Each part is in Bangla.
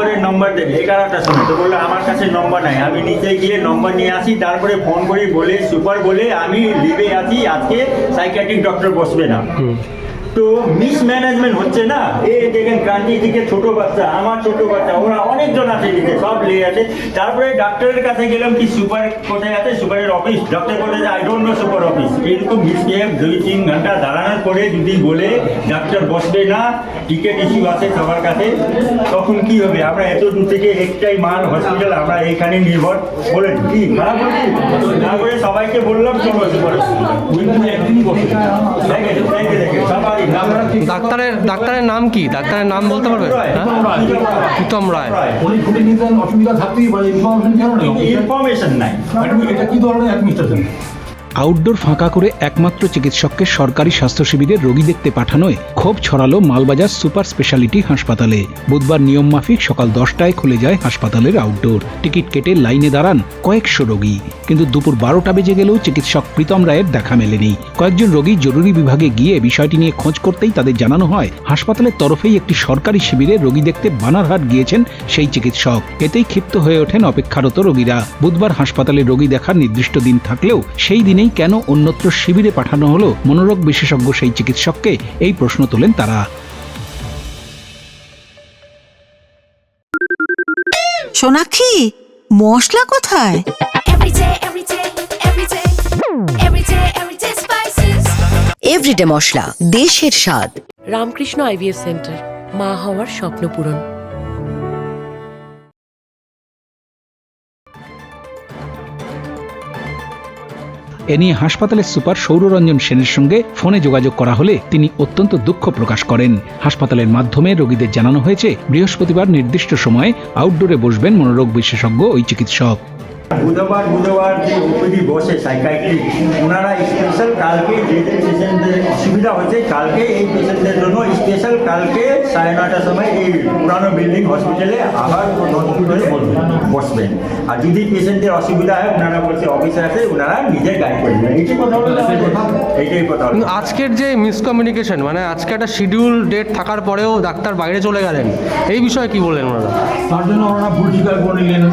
সুপারের নম্বর দেবে। এগারোটার সময় তো বলল, আমার কাছে নম্বর নাই। আমি নিচে গিয়ে নম্বর নিয়ে আসি, তারপরে ফোন করি, বলে সুপার বলে, আমি লিভে আছি, আজকে সাইকিয়াট্রিক ডক্টর বসবে না। তো মিসম্যানেজমেন্ট হচ্ছে না? এই দেখেন দিকে ছোট বাচ্চা, আমার ছোট বাচ্চা, ওরা অনেকজন আছে দিকে সব লেগে আছে। তারপরে ডাক্তারের কাছে গেলাম কি সুপার কোথায় আছে? সুপারের অফিস ডক্টর বলে যে I don't know super office এরকম মিসবিহেভ দুই তিন ঘণ্টা দাঁড়ানোর পরে যদি বলে ডাক্তার বসবে না টিকিট ইস্যু আছে সবার কাছে, তখন কি হবে? আমরা এত দূর থেকে একটাই মান হসপিটাল আমরা এখানে নির্ভর। বলেন, কি? খারাপ বলছি? তারপরে সবাইকে বললাম, চলো সুপার একদিনই বসে। দেখে দেখে আমরা ডাক্তারের ডাক্তারের নাম কি? ডাক্তারের নাম বলতে পারবে? হ্যাঁ? প্রীতম রায়। উনি নিতেন অসুবিধা থাকতেই পারে। ইনফরমেশন কেন নেই? ইনফরমেশন নাই। এটা কি ধরনের অ্যাডমিনিস্ট্রেশন আউটডোর ফাঁকা করে একমাত্র চিকিৎসককে সরকারি স্বাস্থ্য শিবিরে রোগী দেখতে পাঠানোয় ক্ষোভ ছড়ালো মালবাজার সুপার স্পেশালিটি হাসপাতালে। বুধবার নিয়ম মাফিক সকাল দশটায় খুলে যায় হাসপাতালের আউটডোর। টিকিট কেটে লাইনে দাঁড়ান কয়েকশো রোগী। কিন্তু দুপুর বারোটা বেজে গেলেও চিকিৎসক প্রীতম রায়ের দেখা মেলেনি। কয়েকজন রোগী জরুরি বিভাগে গিয়ে বিষয়টি নিয়ে খোঁজ করতেই তাদের জানানো হয়, হাসপাতালের তরফেই একটি সরকারি শিবিরে রোগী দেখতে বানারহাট গিয়েছেন সেই চিকিৎসক। এতেই ক্ষিপ্ত হয়ে ওঠেন অপেক্ষারত রোগীরা। বুধবার হাসপাতালে রোগী দেখার নির্দিষ্ট দিন থাকলেও সেই দিনেই কেন অন্যত্র শিবিরে পাঠানো হলো? মনোরোগ বিশেষজ্ঞ সেই চিকিৎসককে এই প্রশ্ন তোলেন তারা। সোনাক্ষী মশলা কোথায়? Every day, every day, every day, every day, every day spices. Everyday মশলা দেশের স্বাদ। রামকৃষ্ণ আইভিএফ সেন্টার মা হওয়ার স্বপ্ন পূরণ। এ নিয়ে হাসপাতালের সুপার সৌররঞ্জন সেনের সঙ্গে ফোনে যোগাযোগ করা হলে তিনি অত্যন্ত দুঃখ প্রকাশ করেন। হাসপাতালের মাধ্যমে রোগীদের জানানো হয়েছে, বৃহস্পতিবার নির্দিষ্ট সময়ে আউটডোরে বসবেন মনোরোগ বিশেষজ্ঞ ওই চিকিৎসক। বুধবার বুধবার যে ওপিডি বসে সাইকাইট্রি ওনারা স্পেশাল কালকে যে যে পেশেন্টদের অসুবিধা হচ্ছে কালকে এই পেশেন্টদের জন্য স্পেশাল কালকে সাড়ে নটার সময় এই পুরানো বিল্ডিং হসপিটালে আবার নতুন করে বসবেন আর যদি পেশেন্টদের অসুবিধা হয় ওনারা বলছে অফিসার আছে ওনারা নিজের গাইড করবেন এইটাই কথা হলো এইটাই কথা হলো আজকের যে মিসকমিউনিকেশন মানে আজকে একটা শিডিউল ডেট থাকার পরেও ডাক্তার বাইরে চলে গেলেন এই বিষয়ে কি বললেন ওনারা? তার জন্য ওনারা ভুল স্বীকার করে নিলেন।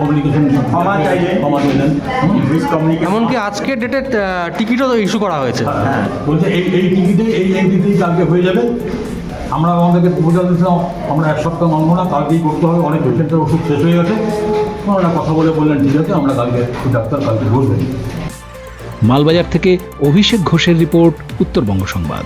কমিউনিকেশন ক্ষমা চাইলেন। ক্ষমা চাইলেন এমনকি আজকের ডেটে টিকিটও ইস্যু করা হয়েছে। হ্যাঁ বলছে এই এই টিকিটে এই কালকে হয়ে যাবে। আমরা আমাদেরকে বোঝা দিচ্ছিলাম আমরা এক সপ্তাহ মানবো না কালকেই করতে হবে। অনেক পেশেন্টের ওষুধ শেষ হয়ে গেছে। ওনারা কথা বলে বললেন ঠিক আছে আমরা কালকে ডাক্তার কালকে বসবেন মালবাজার থেকে অভিষেক ঘোষের রিপোর্ট উত্তরবঙ্গ সংবাদ।